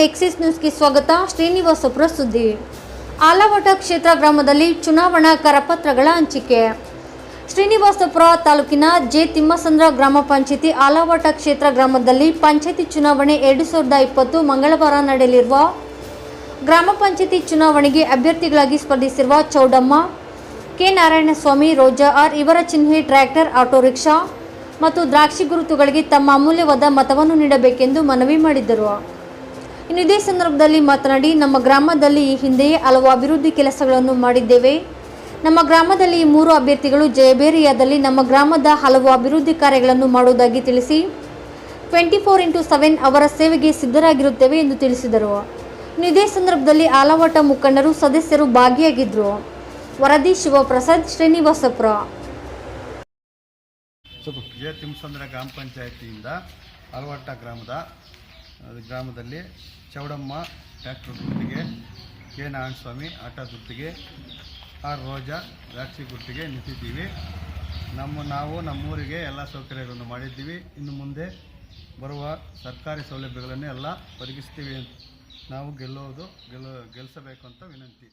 ನೆಕ್ಸಿಸ್ ನ್ಯೂಸ್ಗೆ ಸ್ವಾಗತ. ಶ್ರೀನಿವಾಸಪುರ ಸುದ್ದಿ ಆಲವಟ ಕ್ಷೇತ್ರ ಗ್ರಾಮದಲ್ಲಿ ಚುನಾವಣಾ ಕರಪತ್ರಗಳ ಹಂಚಿಕೆ. ಶ್ರೀನಿವಾಸಪುರ ತಾಲೂಕಿನ ಜೆ ತಿಮ್ಮಸಂದ್ರ ಗ್ರಾಮ ಪಂಚಾಯತಿ ಆಲವಟ ಕ್ಷೇತ್ರ ಗ್ರಾಮದಲ್ಲಿ ಪಂಚಾಯತಿ ಚುನಾವಣೆ ಎರಡು ಸಾವಿರದ ಇಪ್ಪತ್ತು ಮಂಗಳವಾರ ನಡೆಯಲಿರುವ ಗ್ರಾಮ ಪಂಚಾಯತಿ ಚುನಾವಣೆಗೆ ಅಭ್ಯರ್ಥಿಗಳಾಗಿ ಸ್ಪರ್ಧಿಸಿರುವ ಚೌಡಮ್ಮ, ಕೆ ನಾರಾಯಣಸ್ವಾಮಿ, ರೋಜಾ ಆರ್ ಇವರ ಚಿಹ್ನೆ ಟ್ರ್ಯಾಕ್ಟರ್, ಆಟೋ ರಿಕ್ಷಾ ಮತ್ತು ದ್ರಾಕ್ಷಿ ಗುರುತುಗಳಿಗೆ ತಮ್ಮ ಅಮೂಲ್ಯವಾದ ಮತವನ್ನು ನೀಡಬೇಕೆಂದು ಮನವಿ ಮಾಡಿದ್ದರು. ಇನ್ನು ಇದೇ ಸಂದರ್ಭದಲ್ಲಿ ಮಾತನಾಡಿ, ನಮ್ಮ ಗ್ರಾಮದಲ್ಲಿ ಈ ಹಿಂದೆಯೇ ಹಲವು ಅಭಿವೃದ್ಧಿ ಕೆಲಸಗಳನ್ನು ಮಾಡಿದ್ದೇವೆ. ನಮ್ಮ ಗ್ರಾಮದಲ್ಲಿ ಈ ಮೂರು ಅಭ್ಯರ್ಥಿಗಳು ಜಯಬೇರಿಯಾದಲ್ಲಿ ನಮ್ಮ ಗ್ರಾಮದ ಹಲವು ಅಭಿವೃದ್ಧಿ ಕಾರ್ಯಗಳನ್ನು ಮಾಡುವುದಾಗಿ ತಿಳಿಸಿ, ಟ್ವೆಂಟಿ ಫೋರ್ ಇಂಟು ಸೆವೆನ್ ಅವರ ಸೇವೆಗೆ ಸಿದ್ಧರಾಗಿರುತ್ತೇವೆ ಎಂದು ತಿಳಿಸಿದರು. ಇನ್ನು ಇದೇ ಸಂದರ್ಭದಲ್ಲಿ ಆಲವಟ ಮುಖಂಡರು ಸದಸ್ಯರು ಭಾಗಿಯಾಗಿದ್ದರು ವರದಿ ಶಿವಪ್ರಸಾದ್ ಶ್ರೀನಿವಾಸಪುರ. ಗ್ರಾಮ ಪಂಚಾಯತಿಯಿಂದ ಅಲವಟ್ಟ ಗ್ರಾಮದ ಗ್ರಾಮದಲ್ಲಿ ಚೌಡಮ್ಮ ಟ್ಯಾಕ್ಟರ್ ಗುರ್ತಿಗೆ ಕೆ ನಾರಾಯಣಸ್ವಾಮಿ, ಆಟೋ ಗುರ್ತಿಗೆ ಆರ್ ರೋಜಾ ದ್ರಾಕ್ಷಿ ಗುರ್ತಿಗೆ ನಿಂತಿದ್ದೀವಿ. ನಮ್ಮ ನಾವು ನಮ್ಮೂರಿಗೆ ಎಲ್ಲ ಸೌಕರ್ಯಗಳನ್ನು ಮಾಡಿದ್ದೀವಿ. ಇನ್ನು ಮುಂದೆ ಬರುವ ಸರ್ಕಾರಿ ಸೌಲಭ್ಯಗಳನ್ನು ಎಲ್ಲ ಒದಗಿಸ್ತೀವಿ ಅಂತ ನಾವು ಗೆಲ್ಲೋದು, ಗೆಲ್ಲ ಗೆಲ್ಲಿಸಬೇಕು ಅಂತ ವಿನಂತಿ.